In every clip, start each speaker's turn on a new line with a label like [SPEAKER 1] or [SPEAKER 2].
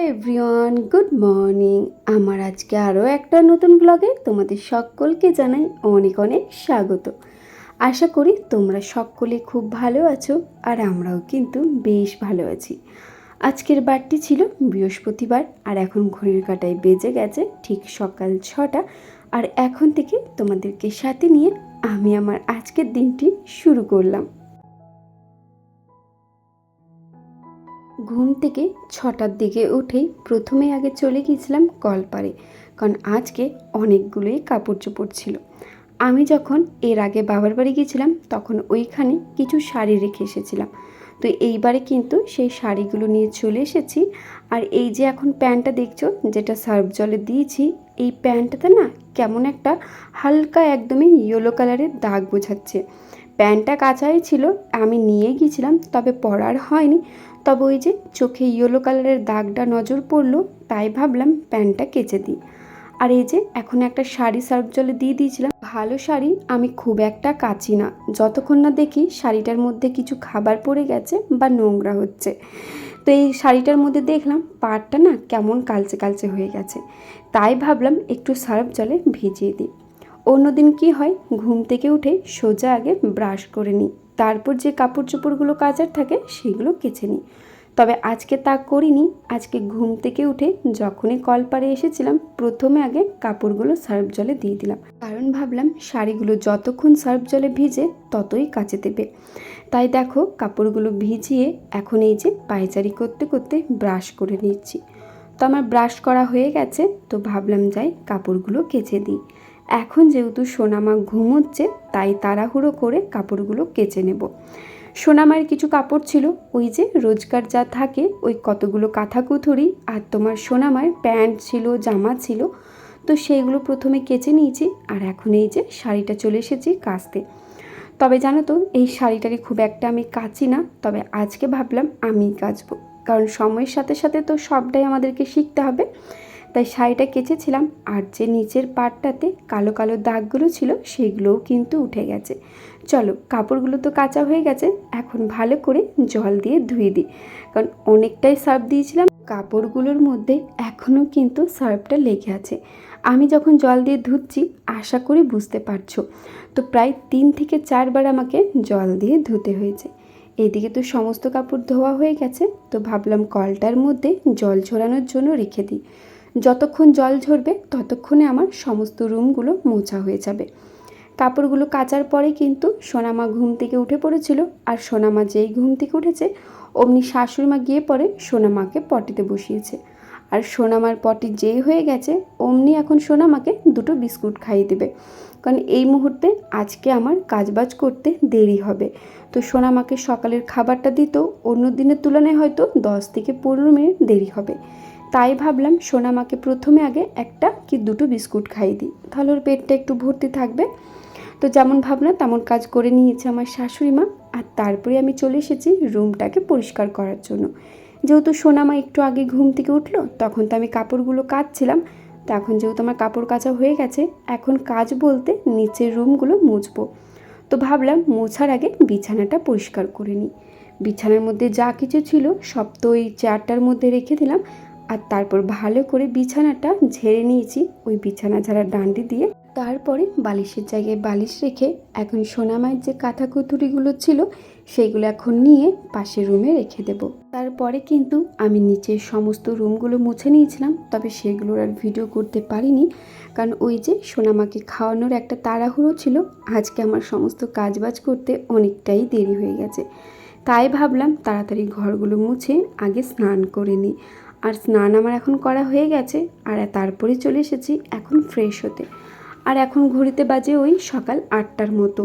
[SPEAKER 1] Hello everyone good morning আমার আজকে আরও একটা নতুন ব্লগে তোমাদের সকলকে জানাই অনেক অনেক স্বাগত। আশা করি তোমরা সকলে খুব ভালো আছো আর আমরাও কিন্তু বেশ ভালো আছি। আজকের বারটি ছিল বৃহস্পতিবার আর এখন ঘড়ির কাটায় বেজে গেছে ঠিক সকাল ছটা আর এখন থেকে তোমাদেরকে সাথে নিয়ে আমি আমার আজকের দিনটি শুরু করলাম। ঘুম থেকে ছটার দিকে উঠেই প্রথমে আগে চলে গিয়েছিলাম কলপারে, কারণ আজকে অনেকগুলোই কাপড় চোপড় ছিল। আমি যখন এর আগে বাবার বাড়ি গিয়েছিলাম, তখন ওইখানে কিছু শাড়ি রেখে এসেছিলাম। তো এইবারে কিন্তু সেই শাড়িগুলো নিয়ে চলে এসেছি। আর এই যে এখন প্যান্টটা দেখছ, যেটা সার্ফ জলে দিয়েছি, এই প্যান্টটাতে না কেমন একটা হালকা একদমই ইয়েলো কালারের দাগ বোঝাচ্ছে। প্যান্টটা কাঁচাই ছিল, আমি নিয়ে গিয়েছিলাম, তবে পরার হয়নি। তবে ওই যে, চোখে ইয়েলো কালারের দাগটা নজর পড়ল, তাই ভাবলাম প্যান্টটা কেচে দিই। আর এই যে, এখন একটা শাড়ি সার্ফ জলে দিয়ে দিয়েছিলাম। ভালো শাড়ি, আমি খুব একটা কাচি না। যতক্ষণ না দেখি শাড়িটার মধ্যে কিছু খাবার পড়ে গেছে বা নোংরা হচ্ছে। তো এই শাড়িটার মধ্যে দেখলাম পাড়টা না কেমন কালচে কালচে হয়ে গেছে। তাই ভাবলাম একটু সার্ফ জলে ভিজিয়ে দিই। অন্যদিন কি হয়, ঘুম থেকে উঠে সোজা আগে ব্রাশ করে নিই। তারপর যে কাপড় চোপড়গুলো কাচার থাকে, সেগুলো কেচে নিই। তবে আজকে তা করিনি। আজকে ঘুম থেকে উঠে যখনই কলপারে এসেছিলাম, প্রথমে আগে কাপড়গুলো সার্ফ জলে দিয়ে দিলাম। কারণ ভাবলাম শাড়িগুলো যতক্ষণ সার্ফ জলে ভিজে ততই কাচে দেবে। তাই দেখো, কাপড়গুলো ভিজিয়ে এখন এই যে পায়চারি করতে করতে ব্রাশ করে নিচ্ছি। তো আমার ব্রাশ করা হয়ে গেছে, তো ভাবলাম যাই কাপড়গুলো কেচে দিই। এখন যেহেতু সোনামা ঘুমোচ্ছে, তাই তাড়াহুড়ো করে কাপড়গুলো কেচে নেব। সোনামার কিছু কাপড় ছিল, ওই যে রোজকার যা থাকে, ওই কতগুলো কাঁথা কুথুরি আর তোমার সোনামার প্যান্ট ছিল, জামা ছিল, তো সেইগুলো প্রথমে কেচে নিয়েছি আর এখন এই যে শাড়িটা চলে এসেছি কাচতে। তবে জানো তো, এই শাড়িটারই খুব একটা আমি কাচি না, তবে আজকে ভাবলাম আমিই কাচবো, কারণ সময়ের সাথে সাথে তো সবটাই আমাদেরকে শিখতে হবে। তাই শাড়িটা কেচেছিলাম আর যে নিচের পাটটাতে কালো কালো দাগগুলো ছিল সেগুলোও কিন্তু উঠে গেছে। চলো, কাপড়গুলো তো কাঁচা হয়ে গেছে, এখন ভালো করে জল দিয়ে ধুয়ে দিই। কারণ অনেকটাই সার্ফ দিয়েছিলাম, কাপড়গুলোর মধ্যে এখনও কিন্তু সার্ফটা লেগে আছে। আমি যখন জল দিয়ে ধুচ্ছি, আশা করি বুঝতে পারছ। তো প্রায় তিন থেকে চারবার আমাকে জল দিয়ে ধুতে হয়েছে। এদিকে তো সমস্ত কাপড় ধোয়া হয়ে গেছে, তো ভাবলাম কলটার মধ্যে জল ঝরানোর জন্য রেখে দিই। যতক্ষণ জল ঝরবে, ততক্ষণে আমার সমস্ত রুমগুলো মোছা হয়ে যাবে। কাপড়গুলো কাচার পরে কিন্তু সোনামা ঘুম থেকে উঠে পড়েছিল আর সোনামা যেই ঘুম থেকে উঠেছে, অমনি শাশুড়িমা গিয়ে পরে সোনামাকে পটিতে বসিয়েছে। আর সোনামার পটি যেই হয়ে গেছে, অমনি এখন সোনামাকে দুটো বিস্কুট খাইয়ে দেবে। কারণ এই মুহূর্তে আজকে আমার কাজবাজ করতে দেরি হবে। তো সোনামাকে সকালের খাবারটা দিত অন্য দিনের তুলনায় হয়তো দশ থেকে পনেরো মিনিট দেরি হবে। তাই ভাবলাম সোনামাকে প্রথমে আগে একটা কি দুটো বিস্কুট খাইয়ে দিই। তাহলে ওর পেটটা একটু ভর্তি থাকবে। তো যেমন ভাবনা তেমন কাজ করে নিয়েছে আমার শাশুড়ি মা। আর তারপরে আমি চলে এসেছি রুমটাকে পরিষ্কার করার জন্য। যেহেতু সোনামা একটু আগে ঘুম থেকে উঠল, তখন তো আমি কাপড়গুলো কাচছিলাম। তো এখন যেহেতু আমার কাপড় কাচা হয়ে গেছে, এখন কাজ বলতে নিচের রুমগুলো মুছবো। তো ভাবলাম মোছার আগে বিছানাটা পরিষ্কার করে নিই। বিছানার মধ্যে যা কিছু ছিল সব তো ওই চেয়ারটার মধ্যে রেখে দিলাম। আর তারপর ভালো করে বিছানাটা ঝেড়ে নিয়েছি। ওই বিছানা ঝাড়ার ডান্ডি দিয়ে। তারপরে বালিশের জায়গায় বালিশ রেখে এখন সোনামায়ের যে কাঁথা কুতুরিগুলো ছিল সেইগুলো এখন নিয়ে পাশের রুমে রেখে দেব। তারপরে কিন্তু আমি নিচে সমস্ত রুমগুলো মুছে নিয়েছিলাম, তবে সেগুলোর আর ভিডিও করতে পারিনি। কারণ ওই যে সোনামাকে খাওয়ানোর একটা তাড়াহুড়ো ছিল, আজকে আমার সমস্ত কাজবাজ করতে অনেকটাই দেরি হয়ে গেছে। তাই ভাবলাম তাড়াতাড়ি ঘরগুলো মুছে আগে স্নান করে নিই। আর স্নান আমার এখন করা হয়ে গেছে, আর তারপরে চলে এসেছি এখন ফ্রেশ হতে। আর এখন ঘড়িতে বাজে ওই সকাল আটটার মতো।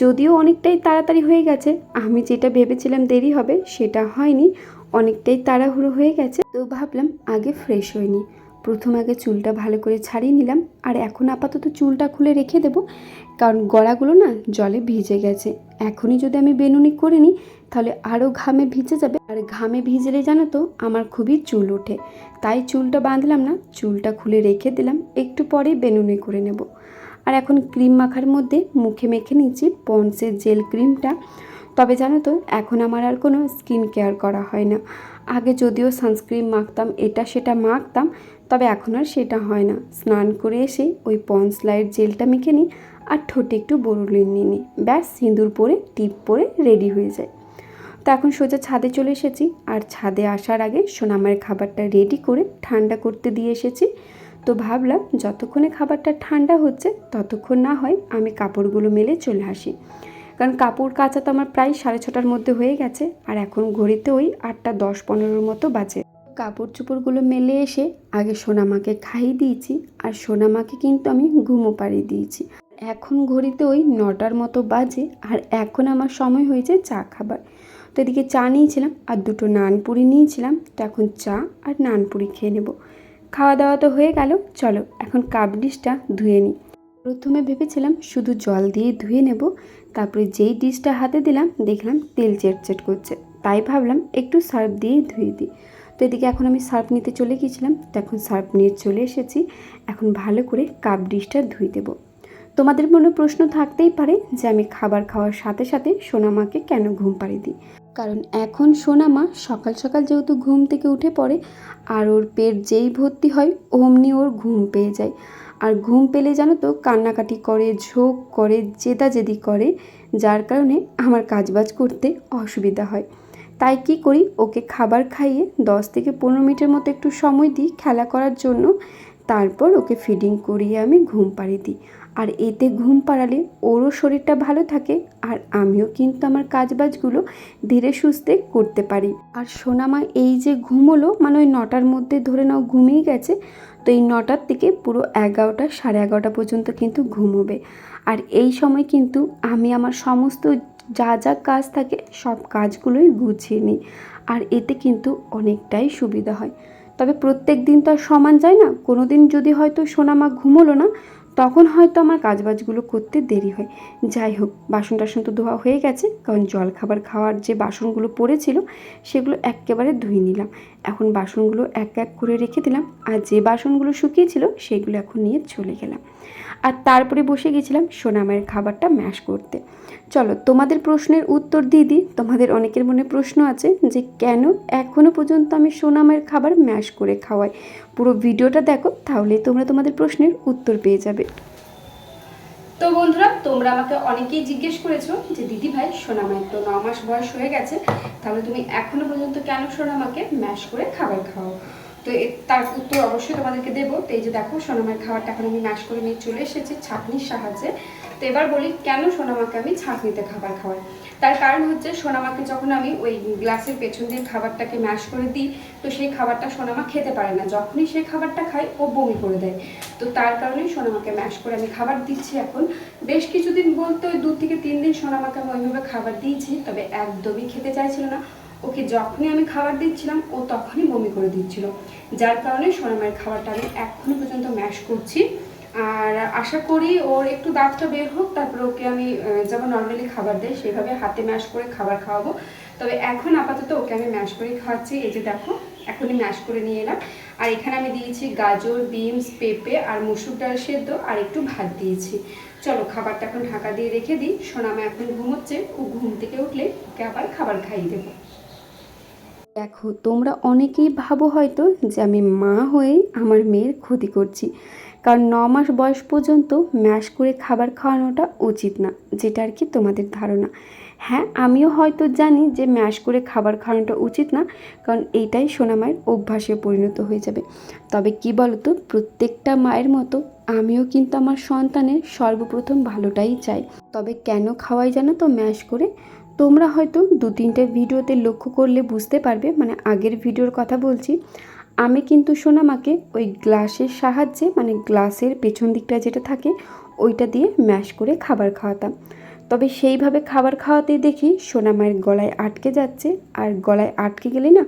[SPEAKER 1] যদিও অনেকটাই তাড়াতাড়ি হয়ে গেছে, আমি যেটা ভেবেছিলাম দেরি হবে সেটা হয়নি, অনেকটাই তাড়াহুড়ো হয়ে গেছে, তো ভাবলাম আগে ফ্রেশ হয়নি প্রথম আগে চুলটা ভালো করে ছাড়িয়ে নিলাম। আর এখন আপাতত চুলটা খুলে রেখে দেবো। কারণ গড়াগুলো না জলে ভিজে গেছে। এখনই যদি আমি বেনুনি করে নিই, তাহলে আরও ঘামে ভিজে যাবে। আর ঘামে ভিজলে জানো তো, আমার খুবই চুল ওঠে। তাই চুলটা বাঁধলাম না, চুলটা খুলে রেখে দিলাম। একটু পরে বেনুনি করে নেব। আর এখন ক্রিম মাখার মধ্যে মুখে মেখে নিচ্ছি পন্সের জেল ক্রিমটা। তবে জানো তো, এখন আমার আর কোনো স্কিন কেয়ার করা হয় না। আগে যদিও সানস্ক্রিন মাখতাম, এটা সেটা মাখতাম। তবে এখন আর সেটা হয় না। স্নান করে এসে ওই পন্স লাইট জেলটা মেখে নিই আর ঠোঁটে একটু বরুলিন নিয়ে নিই। ব্যাস, সিঁদুর পরে, টিপ পরে রেডি হয়ে যায় তো এখন সোজা ছাদে চলে এসেছি আর ছাদে আসার আগে সোনামায়ের খাবারটা রেডি করে ঠান্ডা করতে দিয়ে এসেছি। তো ভাবলাম, যতক্ষণে খাবারটা ঠান্ডা হচ্ছে, ততক্ষণ না হয় আমি কাপড়গুলো মেলে চলে আসি। কারণ কাপড় কাচা তো আমার প্রায় সাড়ে ছটার মধ্যে হয়ে গেছে, আর এখন ঘড়িতে ওই আটটা দশ পনেরোর মতো বাজে। কাপড় চোপড়গুলো মেলে এসে আগে সোনামাকে খাইয়ে দিয়েছি, আর সোনামাকে কিন্তু আমি ঘুমো পাড়িয়ে দিয়েছি। এখন ঘড়িতে ওই নটার মতো বাজে, আর এখন আমার সময় হয়েছে চা খাবার। তো এদিকে চা নিয়েছিলাম, আর দুটো নানপুরি নিয়েছিলাম, তো এখন চা আর নানপুরি খেয়ে নেব। খাওয়া দাওয়া তো হয়ে গেল, চলো এখন কাপ ডিশটা ধুয়ে নিই। প্রথমে ভেবেছিলাম শুধু জল দিয়ে ধুয়ে নেব, তারপরে যেই ডিশটা হাতে দিলাম, দেখলাম তেল চেটচেট করছে। তাই ভাবলাম একটু সার্ফ দিয়েই ধুয়ে দিই। তো এদিকে এখন আমি সার্ফ নিতে চলে গিয়েছিলাম, তো এখন সার্ফ নিয়ে চলে এসেছি। এখন ভালো করে কাপ ডিশটা ধুই দেবো। তোমাদের মনে প্রশ্ন থাকতেই পারে যে আমি খাবার খাওয়ার সাথে সাথে সোনামাকে কেন ঘুম পাড়িয়ে দিই? কারণ এখন সোনামা সকাল সকাল যেহেতু ঘুম থেকে উঠে পড়ে, আর ওর পেট যেই ভর্তি হয় অমনি ওর ঘুম পেয়ে যায়। আর ঘুম পেলে জানো তো কান্নাকাটি করে, ঝোঁক করে, জেদাজেদি করে, যার কারণে আমার কাজবাজ করতে অসুবিধা হয়। তাই কি করি? ওকে খাবার খাইয়ে দশ থেকে পনেরো মিনিটের মতো একটু সময় দিই খেলা করার জন্য। তারপর ওকে ফিডিং করিয়ে আমি ঘুম পাড়িয়ে দিই। আর এতে ঘুম পাড়ালে ওরও শরীরটা ভালো থাকে আর আমিও কিন্তু আমার কাজবাজগুলো ধীরে সুস্থে করতে পারি। আর সোনামা এই যে ঘুমোলো মানে ওই নটার মধ্যে ধরে নাও ঘুমিয়ে গেছে, তো এই নটার থেকে পুরো এগারোটা, সাড়ে এগারোটা পর্যন্ত কিন্তু ঘুমোবে। আর এই সময় কিন্তু আমি আমার সমস্ত যা যা কাজ থাকে, সব কাজগুলোই গুছিয়ে নিই। আর এতে কিন্তু অনেকটাই সুবিধা হয়। তবে প্রত্যেক দিন তো আর সমান যায় না। কোনো দিন যদি হয়তো সোনামা ঘুমোলো না তখন হয়তো আমার কাজবাজগুলো করতে দেরি হয়। যাই হোক বাসন টাসন তো ধোয়া হয়ে গেছে, কারণ জল খাবার খাওয়ার যে বাসনগুলো পড়েছিল, সেগুলো একেবারে ধুয়ে নিলাম। এখন বাসনগুলো এক এক করে রেখে দিলাম, আর যে বাসনগুলো শুকিয়েছিল, সেগুলো এখন নিয়ে চলে গেলাম। আর তারপরে বসে গেছিলাম সোনামায়ের খাবারটা ম্যাশ করতে। চলো, তোমাদের প্রশ্নের উত্তর দিয়ে দিই। তোমাদের অনেকের মনে প্রশ্ন আছে যে, কেন এখনও পর্যন্ত আমি সোনামায়ের খাবার ম্যাশ করে খাওয়াই? পুরো ভিডিওটা দেখো, তাহলে তোমরা তোমাদের প্রশ্নের উত্তর পেয়ে যাবে। তো বন্ধুরা, তোমরা আমাকে অনেকেই জিজ্ঞেস করেছ যে, দিদি ভাই সোনামায়ের তো ন মাস বয়স হয়ে গেছে, তাহলে তুমি এখনও পর্যন্ত কেন সোনামাকে ম্যাশ করে খাবার খাও? তো তার উত্তর অবশ্যই তোমাদেরকে দেবো। তো এই যে দেখো সোনামায়ের খাবারটা এখন আমি ম্যাশ করে নিয়ে চলে এসেছি ছাঁকনির সাহায্যে। তো এবার বলি, কেন সোনামাকে আমি ছাঁকনিতে খাবার খাওয়াই? তার কারণ হচ্ছে সোনামাকে যখন আমি ওই গ্লাসের পেছন দিয়ে খাবারটাকে ম্যাশ করে দিই, তো সেই খাবারটা সোনামা খেতে পারে না। যখনই সেই খাবারটা খায়, ও বমি করে দেয়। তো তার কারণেই সোনামাকে ম্যাশ করে আমি খাবার দিচ্ছি এখন। বেশ কিছুদিন বলতে ওই দু থেকে তিন দিন সোনামাকে আমি ওইভাবে খাবার দিয়েছি, তবে একদমই খেতে চাইছিল না। ওকে যখনই আমি খাবার দিচ্ছিলাম, ও তখনই বমি করে দিচ্ছিল। যার কারণে সোনামায়ের খাবারটা আমি এখনও পর্যন্ত ম্যাশ করছি। আর আশা করি ওর একটু দাঁতটা বের হোক, তারপর ওকে আমি যেমন নর্মালি খাবার দেয় সেভাবে হাতে ম্যাশ করে খাবার খাওয়াবো। তবে এখন আপাতত ওকে আমি ম্যাশ করে খাওয়াচ্ছি। এই যে দেখো, এখনই ম্যাশ করে নিয়ে এলাম। আর এখানে আমি দিয়েছি গাজর বিনস পেঁপে আর মুসুর ডাল সেদ্ধ আর একটু ভাত দিয়েছি। চলো খাবারটা এখন ঢাকা দিয়ে রেখে দিই। সোনামা এখন ঘুমোচ্ছে, ও ঘুম থেকে উঠলে ওকে আবার খাবার খাইয়ে দেবো। দেখো, তোমরা অনেকেই ভাবো হয়তো যে আমি মা হয়ে আমার মেয়ের ক্ষতি করছি। কারণ ন মাস বয়স পর্যন্ত ম্যাশ করে খাবার খাওয়ানোটা উচিত না, যেটা আর কি তোমাদের ধারণা। হ্যাঁ আমিও হয়তো জানি যে ম্যাশ করে খাবার খাওয়ানোটা উচিত না, কারণ এইটাই সোনা মায়ের অভ্যাসে পরিণত হয়ে যাবে। তবে কি বলতো, প্রত্যেকটা মায়ের মতো আমিও কিন্তু আমার সন্তানের সর্বপ্রথম ভালোটাই চাই। তবে কেন খাওয়াই জানো তো ম্যাশ করে? তোমরা হয়তো দু তিনটে ভিডিওতে লক্ষ্য করলে বুঝতে পারবে মানে আগের ভিডিওর কথা বলছি। আমি কিন্তু সোনামাকে ওই গ্লাসের সাহায্যে মানে গ্লাসের পেছন দিকটা যেটা থাকে, ওইটা দিয়ে ম্যাশ করে খাবার খাওয়াতাম। তবে সেইভাবে খাবার খাওয়াতে দেখি সোনামায়ের গলায় আটকে যাচ্ছে, আর গলায় আটকে গেলে না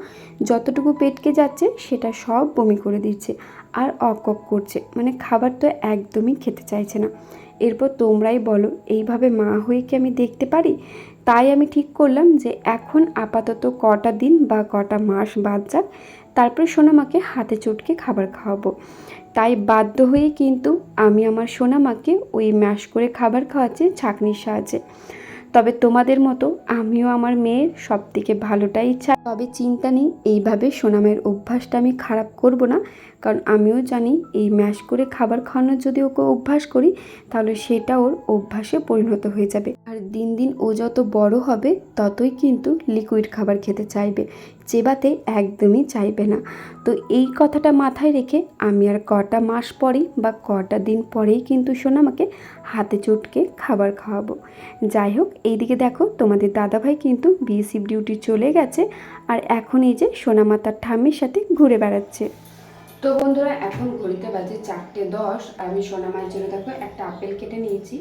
[SPEAKER 1] যতটুকু পেটকে যাচ্ছে সেটা সব বমি করে দিচ্ছে, আর অকক করছে। মানে খাবার তো একদমই খেতে চাইছে না। এরপর তোমরাই বলো, এইভাবে মা হয়ে কি আমি দেখতে পারি? তাই আমি ঠিক করলাম যে এখন আপাতত কটা দিন বা কটা মাস বাদ যাক, তারপরে সোনামাকে হাতে চটকে খাবার খাওয়াবো। তাই বাধ্য হয়ে কিন্তু আমি আমার সোনামাকে ওই ম্যাশ করে খাবার খাওয়াচ্ছি ছাঁকনির সাহায্যে। তবে তোমাদের মতো আমিও আমার মেয়ের সব থেকে ভালোটাই চাই তবে চিন্তা নেই, এইভাবে সোনামের অভ্যাসটা আমি খারাপ করব না, কারণ আমিও জানি এই ম্যাশ করে খাবার খাওয়ানোর যদি ওকে অভ্যাস করি, তাহলে সেটা ওর অভ্যাসে পরিণত হয়ে যাবে। দিন দিন ও যত বড় হবে, ততই কিন্তু লিকুইড খাবার খেতে চাইবে। চেবাতে একদমই চাইবে না। তো এই কথাটা মাথায় রেখে আমি আর কটা মাস পরেই বা কটা দিন পরেই কিন্তু সোনামাকে হাতে চটকে খাবার খাওয়াবো। যাই হোক, এইদিকে দেখো তোমাদের দাদাভাই কিন্তু বিএসসি ডিউটি চলে গেছে আর এখন এই যে সোনামা তার ঠাম্মির সাথে ঘুরে বেড়াচ্ছে। তো বন্ধুরা, এখন ঘড়িতে বাজে চারটে দশ। আমি সোনামায়ের জন্য দেখো একটা আপেল কেটে নিয়েছি।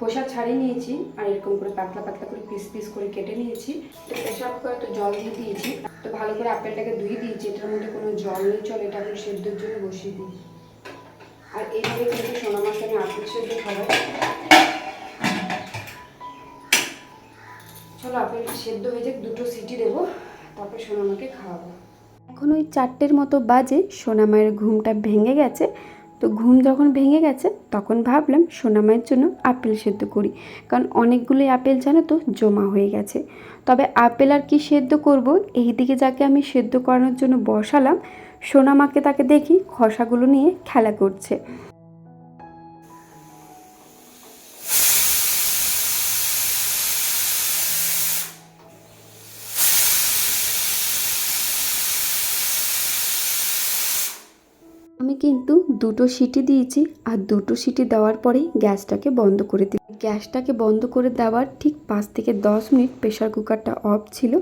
[SPEAKER 1] খোসা ছাড়িয়ে নিয়েছি আর এরকম করে পাতলা পাতলা করে পিস পিস করে কেটে নিয়েছি। তো প্রেশার কুকারে তো জল দিয়ে দিয়েছি। তো ভালো করে আপেলটাকে ধুয়ে দিয়েছি। এটার মধ্যে কোনো জল নেই, চলে এটা আমি সেদ্ধর জন্য বসিয়ে দিই। আর এইভাবে কিন্তু সোনামাকে আমি আপেল সেদ্ধ খাবার চলো আপেল সেদ্ধ হয়ে যাক, দুটো সিটি দেবো, তারপর সোনামাকে খাওয়াবো। এখন ওই চারটের মতো বাজে, সোনামায়ের ঘুমটা ভেঙে গেছে। তো ঘুম যখন ভেঙে গেছে, তখন ভাবলাম সোনামায়ের জন্য আপেল সেদ্ধ করি। কারণ অনেকগুলোই আপেল জানো তো, জমা হয়ে গেছে। তবে আপেল আর কি সেদ্ধ করব এই দিকে যাকে আমি সেদ্ধ করানোর জন্য বসালাম সোনামাকে তাকে দেখি খসাগুলো নিয়ে খেলা করছে। আমি কিন্তু দুটো সিটি দিয়েছি আর দুটো সিটি দেওয়ার পরেই গ্যাসটাকে বন্ধ করে দিই গ্যাসটাকে বন্ধ করে দেওয়ার ঠিক পাঁচ থেকে দশ মিনিট প্রেশার কুকারটা অফ ছিল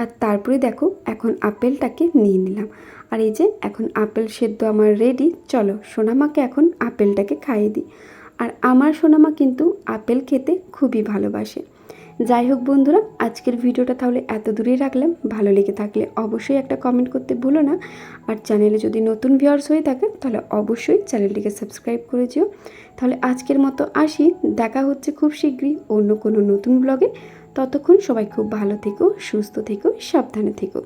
[SPEAKER 1] আর তারপরে দেখো এখন আপেলটাকে নিয়ে নিলাম। আর এই যে এখন আপেল সেদ্ধ আমার রেডি চলো সোনামাকে এখন আপেলটাকে খাইয়ে দিই। আর আমার সোনামা কিন্তু আপেল খেতে খুবই ভালোবাসে। যাই হোক বন্ধুরা, আজকের ভিডিওটা তাহলে এত দূরেই রাখলাম। ভালো লেগে থাকলে অবশ্যই একটা কমেন্ট করতে ভুলো না। আর চ্যানেলে যদি নতুন ভিউয়ার্স হয়ে থাকে, তাহলে অবশ্যই চ্যানেলটিকে সাবস্ক্রাইব করে যেও। তাহলে আজকের মতো আসি। দেখা হচ্ছে খুব শীঘ্রই অন্য কোনো নতুন ব্লগে ততক্ষণ সবাই খুব ভালো থেকো, সুস্থ থেকো, সাবধানে থেকো।